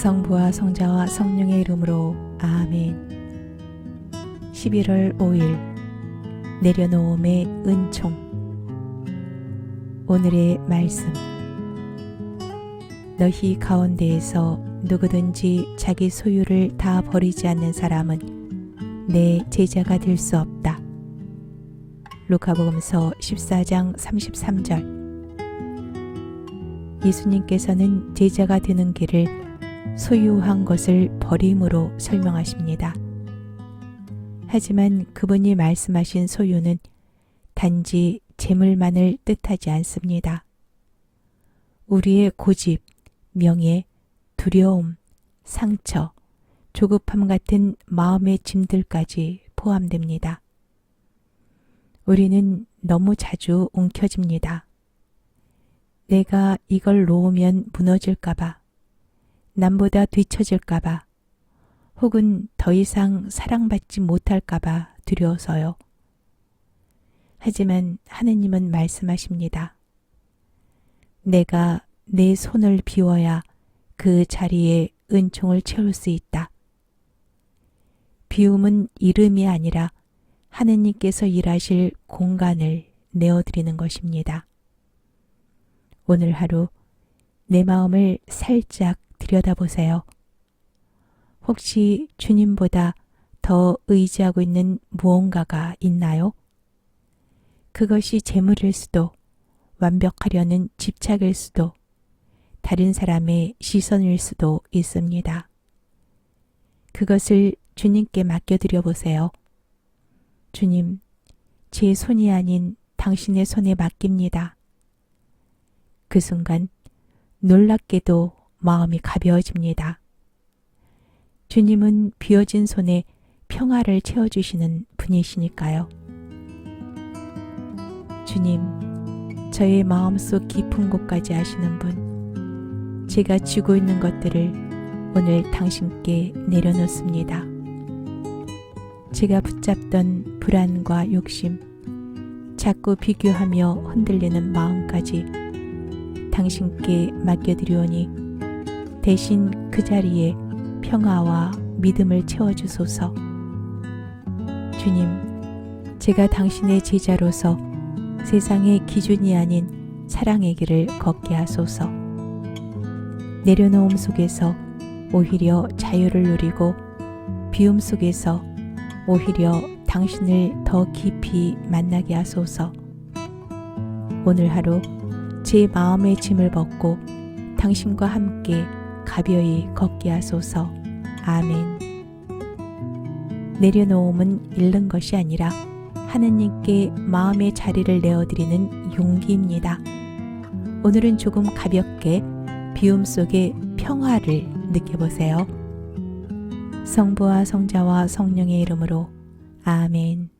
성부와 성자와 성령의 이름으로 아멘. 11월 5일 내려놓음의 은총 오늘의 말씀 너희 가운데에서 누구든지 자기 소유를 다 버리지 않는 사람은 내 제자가 될 수 없다. 루카복음서 14장 33절 예수님께서는 제자가 되는 길을 소유한 것을 버림으로 설명하십니다. 하지만 그분이 말씀하신 소유는 단지 재물만을 뜻하지 않습니다. 우리의 고집, 명예, 두려움, 상처, 조급함 같은 마음의 짐들까지 포함됩니다. 우리는 너무 자주 움켜집니다. 내가 이걸 놓으면 무너질까봐, 남보다 뒤처질까봐, 혹은 더 이상 사랑받지 못할까봐 두려워서요. 하지만 하느님은 말씀하십니다. 내가 내 손을 비워야 그 자리에 은총을 채울 수 있다. 비움은 이름이 아니라 하느님께서 일하실 공간을 내어드리는 것입니다. 오늘 하루 내 마음을 살짝 들여다보세요. 혹시 주님보다 더 의지하고 있는 무언가가 있나요? 그것이 재물일 수도, 완벽하려는 집착일 수도, 다른 사람의 시선일 수도 있습니다. 그것을 주님께 맡겨드려 보세요. 주님, 제 손이 아닌 당신의 손에 맡깁니다. 그 순간 놀랍게도 마음이 가벼워집니다. 주님은 비어진 손에 평화를 채워주시는 분이시니까요. 주님, 저의 마음속 깊은 곳까지 아시는 분, 제가 쥐고 있는 것들을 오늘 당신께 내려놓습니다. 제가 붙잡던 불안과 욕심, 자꾸 비교하며 흔들리는 마음까지 당신께 맡겨드리오니 대신 그 자리에 평화와 믿음을 채워주소서. 주님, 제가 당신의 제자로서 세상의 기준이 아닌 사랑의 길을 걷게 하소서. 내려놓음 속에서 오히려 자유를 누리고 비움 속에서 오히려 당신을 더 깊이 만나게 하소서. 오늘 하루 제 마음의 짐을 벗고 당신과 함께 가벼이 걷게 하소서. 아멘. 내려놓음은 잃는 것이 아니라 하느님께 마음의 자리를 내어드리는 용기입니다. 오늘은 조금 가볍게 비움 속의 평화를 느껴보세요. 성부와 성자와 성령의 이름으로 아멘.